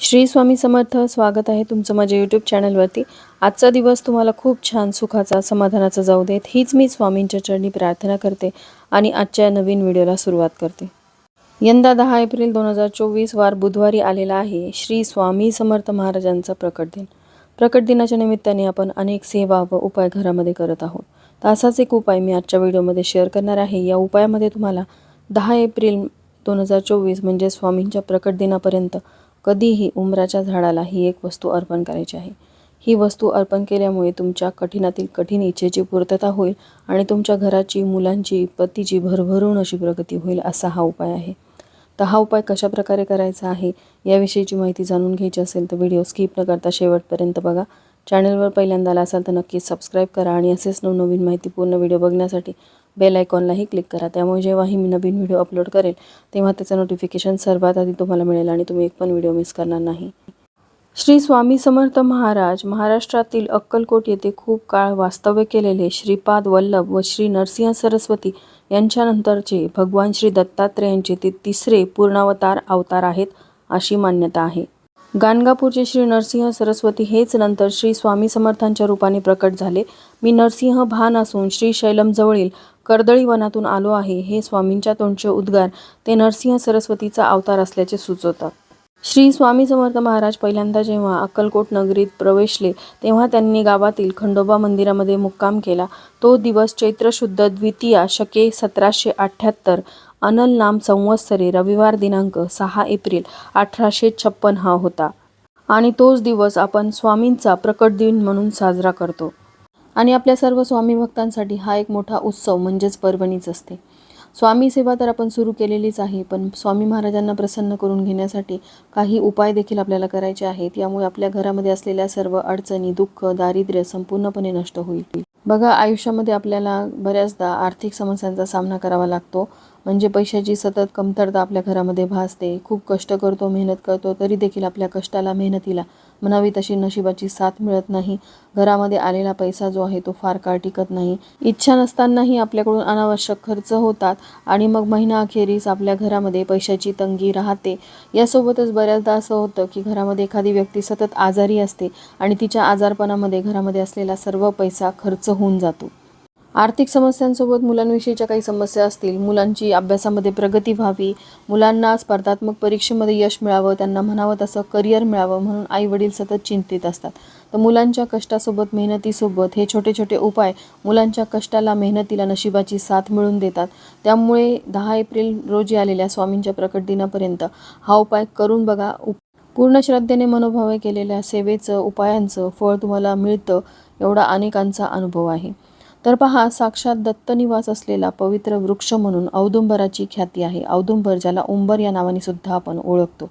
श्री स्वामी समर्थ स्वागत आहे तुमचं माझ्या यूट्यूब चॅनलवरती आजचा दिवस तुम्हाला खूप छान सुखाचा समाधानाचा जाऊ देत. हीच मी स्वामींच्या चरणी प्रार्थना करते आणि आजच्या नवीन व्हिडिओला सुरुवात करते. यंदा दहा एप्रिल दोन हजार चोवीस वार बुधवारी आलेला आहे. श्री स्वामी समर्थ महाराजांचा प्रकट दिन. प्रकट दिनाच्या निमित्ताने आपण अनेक सेवा व उपाय घरामध्ये करत आहोत. तर असाच एक उपाय मी आजच्या व्हिडिओमध्ये शेअर करणार आहे. या उपायामध्ये तुम्हाला दहा एप्रिल दोन हजार चोवीस म्हणजे स्वामींच्या प्रकट दिनापर्यंत कधीही उमराच्या झाडाला ही एक वस्तू अर्पण करायची आहे. ही वस्तू अर्पण केल्यामुळे तुमच्या कठीणातील कठीण इच्छेची पूर्तता होईल आणि तुमच्या घराची मुलांची पतीची भरभरून अशी प्रगती होईल असा हा उपाय आहे. तर हा उपाय कशा प्रकारे करायचा आहे याविषयीची माहिती जाणून घ्यायची असेल तर व्हिडिओ स्किप न करता शेवटपर्यंत बघा. चॅनलवर पहिल्यांदा आला असाल तर नक्कीच सबस्क्राईब करा आणि असेच नवनवीन माहिती पूर्ण व्हिडिओ बघण्यासाठी बेल आयकॉनलाही क्लिक करा. त्यामुळे जेव्हाही मी नवीन व्हिडिओ अपलोड करेल तेव्हा त्याचं नोटिफिकेशन सर्वात आधी तुम्हाला मिळेल आणि तुम्ही एक पण व्हिडिओ मिस करणार नाही. श्री स्वामी समर्थ महाराज महाराष्ट्रातील अक्कलकोट येथे खूप काळ वास्तव्य केलेले श्रीपाद वल्लभ व श्री नरसिंह सरस्वती यांच्यानंतरचे भगवान श्री दत्तात्रेयांचे ते तिसरे पूर्णावतार अवतार आहेत अशी मान्यता आहे. गाणगापूरचे श्री नरसिंह सरस्वती हेच नंतर श्री स्वामी समर्थांच्या रूपाने प्रकट झाले. मी नरसिंह भान असून श्री शैलमजवळील कर्दळी वनातून आलो आहे हे स्वामींच्या तोंडचे उद्गार. ते नरसिंह सरस्वतीचा अवतार असल्याचे सुचवतात. श्री स्वामी समर्थ महाराज पहिल्यांदा जेव्हा अक्कलकोट नगरीत प्रवेशले तेव्हा त्यांनी गावातील खंडोबा मंदिरामध्ये मुक्काम केला. तो दिवस चैत्र शुद्ध द्वितीया शके सतराशे अठ्ठ्याहत्तर अनल नाम संवत्सरे रविवार दिनांक सहा एप्रिल अठराशे छप्पन हा होता. आणि तोच दिवस आपण स्वामींचा प्रकट दिन म्हणून साजरा करतो. आणि आपल्या सर्व स्वामी भक्तांसाठी हा एक मोठा उत्सव म्हणजेच पर्वणीच असते. स्वामी सेवा तर आपण सुरू केलेलीच आहे पण स्वामी महाराजांना प्रसन्न करून घेण्यासाठी काही उपाय देखील आपल्याला करायचे आहेत. यामुळे आपल्या घरामध्ये असलेल्या सर्व अडचणी दुःख दारिद्र्य संपूर्णपणे नष्ट होईल. बघा आयुष्यामध्ये आपल्याला बऱ्याचदा आर्थिक समस्यांचा सामना करावा लागतो. म्हणजे पैशाची सतत कमतरता आपल्या घरामध्ये भासते. खूप कष्ट करतो मेहनत करतो तरी देखील आपल्या कष्टाला मेहनतीला म्हणावी तशी नशिबाची साथ मिळत नाही. घरामध्ये आलेला पैसा जो आहे तो फार काळ टिकत नाही. इच्छा नसतानाही आपल्याकडून अनावश्यक खर्च होतात आणि मग महिना अखेरीस आपल्या घरामध्ये पैशाची तंगी राहते. यासोबतच बऱ्याचदा असं होतं की घरामध्ये एखादी व्यक्ती सतत आजारी असते आणि तिच्या आजारपणामध्ये घरामध्ये असलेला सर्व पैसा खर्च होऊन जातो. आर्थिक समस्यांसोबत मुलांविषयीच्या काही समस्या असतील मुलांची अभ्यासामध्ये प्रगती व्हावी मुलांना स्पर्धात्मक परीक्षेमध्ये यश मिळावं त्यांना म्हणावं तसं करिअर मिळावं म्हणून आई वडील सतत चिंतित असतात. तर मुलांच्या कष्टासोबत मेहनतीसोबत हे छोटे छोटे उपाय मुलांच्या कष्टाला मेहनतीला नशिबाची साथ मिळवून देतात. त्यामुळे दहा एप्रिल रोजी आलेल्या स्वामींच्या प्रकट दिनापर्यंत हा उपाय करून बघा. उप पूर्ण श्रद्धेने मनोभावे केलेल्या सेवेचं उपायांचं फळ तुम्हाला मिळतं एवढा अनेकांचा अनुभव आहे. तर पहा साक्षात दत्तनिवास असलेला पवित्र वृक्ष म्हणून औदुंबराची ख्याती आहे. औदुंबर ज्याला उंबर या नावाने सुद्धा आपण ओळखतो.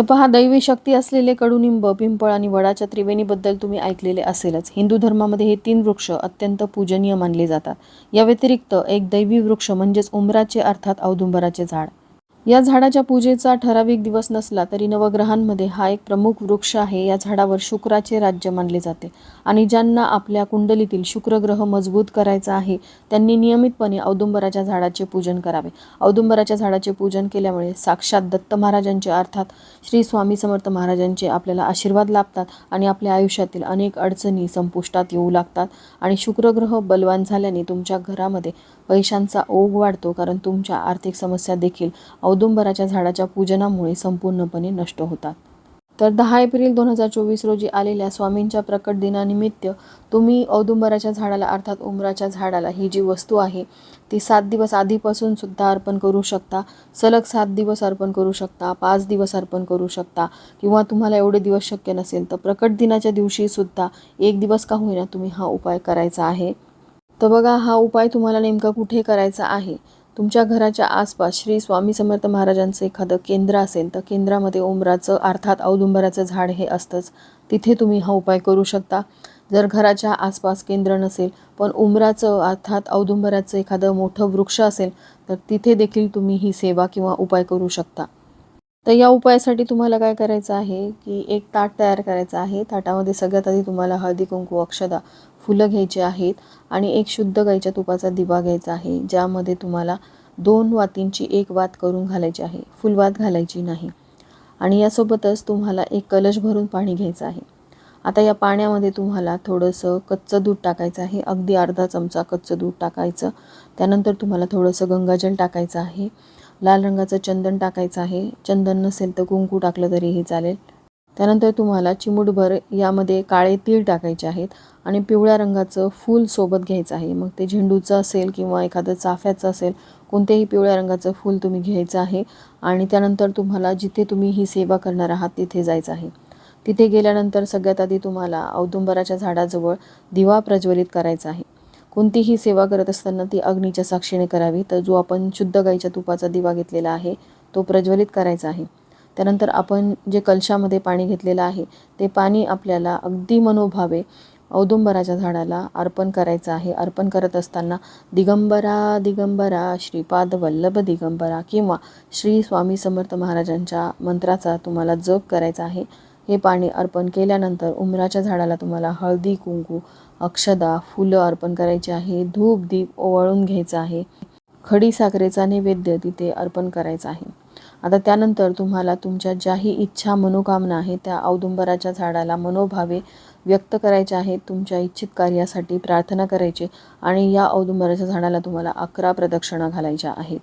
तर पहा दैवी शक्ती असलेले कडुनिंब पिंपळ आणि वडाच्या त्रिवेणीबद्दल तुम्ही ऐकलेले असेलच. हिंदू धर्मामध्ये हे तीन वृक्ष अत्यंत पूजनीय मानले जातात. या व्यतिरिक्त एक दैवी वृक्ष म्हणजेच उमराचे अर्थात औदुंबराचे झाड. या झाडाच्या पूजेचा ठराविक दिवस नसला तरी नवग्रहांमध्ये हा एक प्रमुख वृक्ष आहे. या झाडावर शुक्राचे राज्य मानले जाते आणि ज्यांना आपल्या कुंडलीतील शुक्रग्रह मजबूत करायचा आहे त्यांनी नियमितपणे औदुंबराच्या झाडाचे पूजन करावे. औदुंबराच्या झाडाचे पूजन केल्यामुळे साक्षात दत्त महाराजांचे अर्थात श्री स्वामी समर्थ महाराजांचे आपल्याला आशीर्वाद लाभतात आणि आपल्या आयुष्यातील अनेक अडचणी संपुष्टात येऊ लागतात आणि शुक्रग्रह बलवान झाल्याने तुमच्या घरामध्ये पैशांचा ओघ वाढतो कारण तुमच्या आर्थिक समस्या देखील औदुंबराच्या झाडाच्या पूजनामुळे संपूर्णपणे नष्ट होतात. तर दहा एप्रिल दोन हजार चोवीस रोजी आलेल्या स्वामींच्या प्रकट दिनानिमित्त तुम्ही औदुंबराच्या झाडाला अर्थात उमराच्या झाडाला ही जी वस्तू आहे ती सात दिवस आधीपासून सुद्धा अर्पण करू शकता. सलग सात दिवस अर्पण करू शकता पाच दिवस अर्पण करू शकता किंवा तुम्हाला एवढे दिवस शक्य नसेल तर प्रकट दिनाच्या दिवशीसुद्धा एक दिवस का होईना तुम्ही हा उपाय करायचा आहे. तर बघा हा उपाय तुम्हाला नेमका कुठे करायचा आहे? तुमच्या घराच्या आसपास श्री स्वामी समर्थ महाराजांचं एखादं केंद्र असेल तर केंद्रामध्ये उमराचं अर्थात औदुंबराचं झाड हे असतंच. तिथे तुम्ही हा उपाय करू शकता. जर घराच्या आसपास केंद्र नसेल पण उमराचं अर्थात औदुंबराचं एखादं मोठं वृक्ष असेल तर तिथे देखील तुम्ही ही सेवा किंवा उपाय करू शकता. तर या उपायासाठी तुम्हाला काय करायचं आहे की एक ताट तयार करायचं आहे. ताटामध्ये सगळ्यात आधी तुम्हाला हळदी कुंकू अक्षदा फुलं घ्यायची आहेत आणि एक शुद्ध गाईच्या तुपाचा दिवा घ्यायचा आहे ज्यामध्ये तुम्हाला दोन वातींची एक वात करून घालायची आहे फुलवात घालायची नाही. आणि यासोबतच तुम्हाला एक कलश भरून पाणी घ्यायचं आहे. आता या पाण्यामध्ये तुम्हाला थोडंसं कच्चं दूध टाकायचं आहे अगदी अर्धा चमचा कच्चं दूध टाकायचं. त्यानंतर तुम्हाला थोडंसं गंगाजल टाकायचं आहे लाल रंगाचं चंदन टाकायचं आहे. चंदन नसेल तर कुंकू टाकलं तरीही चालेल. त्यानंतर तुम्हाला चिमूटभर यामध्ये काळे तीळ टाकायचे आहेत आणि पिवळ्या रंगाचं फूल सोबत घ्यायचं आहे. मग ते झेंडूचं असेल किंवा एखादं चाफ्याचं असेल कोणतेही पिवळ्या रंगाचं फूल तुम्ही घ्यायचं आहे. आणि त्यानंतर तुम्हाला जिथे तुम्ही ही सेवा करणार आहात तिथे जायचं आहे. तिथे गेल्यानंतर सगळ्यात आधी तुम्हाला औदुंबराच्या झाडाजवळ दिवा प्रज्वलित करायचा आहे. कोणतीही सेवा करत असताना ती अग्नीच्या साक्षीने करावी. तर जो आपण शुद्ध गाईच्या तुपाचा दिवा घेतलेला आहे तो प्रज्वलित करायचा आहे. त्यानंतर आपण जे कलशामध्ये पाणी घेतलेलं आहे ते पाणी आपल्याला अगदी मनोभावे औदुंबराच्या झाडाला अर्पण करायचं आहे. अर्पण करत असताना दिगंबरा दिगंबरा श्रीपाद वल्लभ दिगंबरा किंवा श्री स्वामी समर्थ महाराजांच्या मंत्राचा तुम्हाला जप करायचा आहे. हे पाणी अर्पण केल्यानंतर उमराच्या झाडाला तुम्हाला हळदी कुंकू अक्षदा फुलं अर्पण करायची आहे. धूप दीप ओवाळून घ्यायचं आहे. खडी साखरेचा नैवेद्य तिथे अर्पण करायचा आहे. आता त्यानंतर तुम्हाला तुमच्या ज्याही इच्छा मनोकामना आहे त्या औदुंबराच्या झाडाला मनोभावे व्यक्त करायच्या आहेत तुमच्या इच्छित कार्यासाठी प्रार्थना करायची आणि या औदुंबराच्या झाडाला तुम्हाला अकरा प्रदक्षिणा घालायच्या आहेत.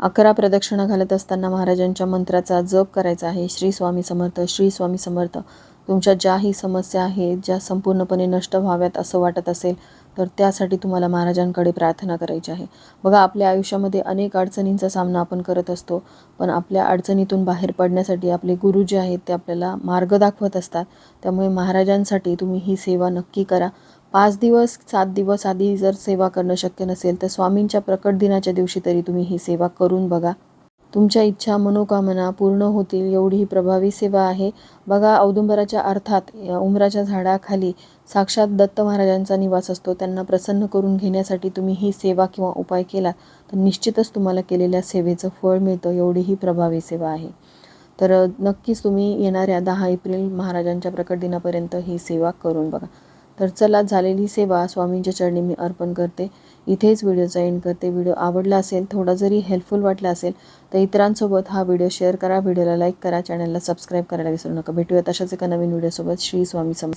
अकरा प्रदक्षिणा घालत असताना महाराजांच्या मंत्राचा जप करायचा आहे. श्री स्वामी समर्थ श्री स्वामी समर्थ तुमच्या ज्याही समस्या आहेत ज्या संपूर्णपणे नष्ट व्हाव्यात असं वाटत असेल तर त्यासाठी तुम्हाला महाराजांकडे प्रार्थना करायची आहे. बघा आपल्या आयुष्यामध्ये अनेक अडचणींचा सामना आपण करत असतो पण आपल्या अडचणीतून बाहेर पडण्यासाठी आपले गुरु जे आहेत ते आपल्याला मार्ग दाखवत असतात. त्यामुळे महाराजांसाठी तुम्ही ही सेवा नक्की करा. पाच दिवस सात दिवस आधी जर सेवा करणं शक्य नसेल तर स्वामींच्या प्रकट दिनाच्या दिवशी तरी तुम्ही ही सेवा करून बघा. तुमच्या इच्छा मनोकामना पूर्ण होतील एवढी ही प्रभावी सेवा आहे. बघा औदुंबराच्या अर्थात उमराच्या झाडाखाली साक्षात दत्त महाराजांचा निवास असतो. त्यांना प्रसन्न करून घेण्यासाठी तुम्ही ही सेवा किंवा उपाय केला तर निश्चितच तुम्हाला केलेल्या सेवेचं फळ मिळतं. एवढी ही प्रभावी सेवा आहे. तर नक्कीच तुम्ही येणाऱ्या दहा एप्रिल महाराजांच्या प्रकट दिनापर्यंत ही सेवा करून बघा. तर चला झालेली सेवा स्वामींच्या चरणी मी अर्पण करते. इथेच व्हिडिओचा एंड करते. व्हिडिओ आवडला असेल थोडा जरी हेल्पफुल वाटला असेल तर इतरांसोबत हा व्हिडिओ शेअर करा. व्हिडिओला लाईक करा. चॅनलला सबस्क्राईब करायला विसरू नका. भेटूया तशाच एका नवीन व्हिडिओसोबत. श्री स्वामी सम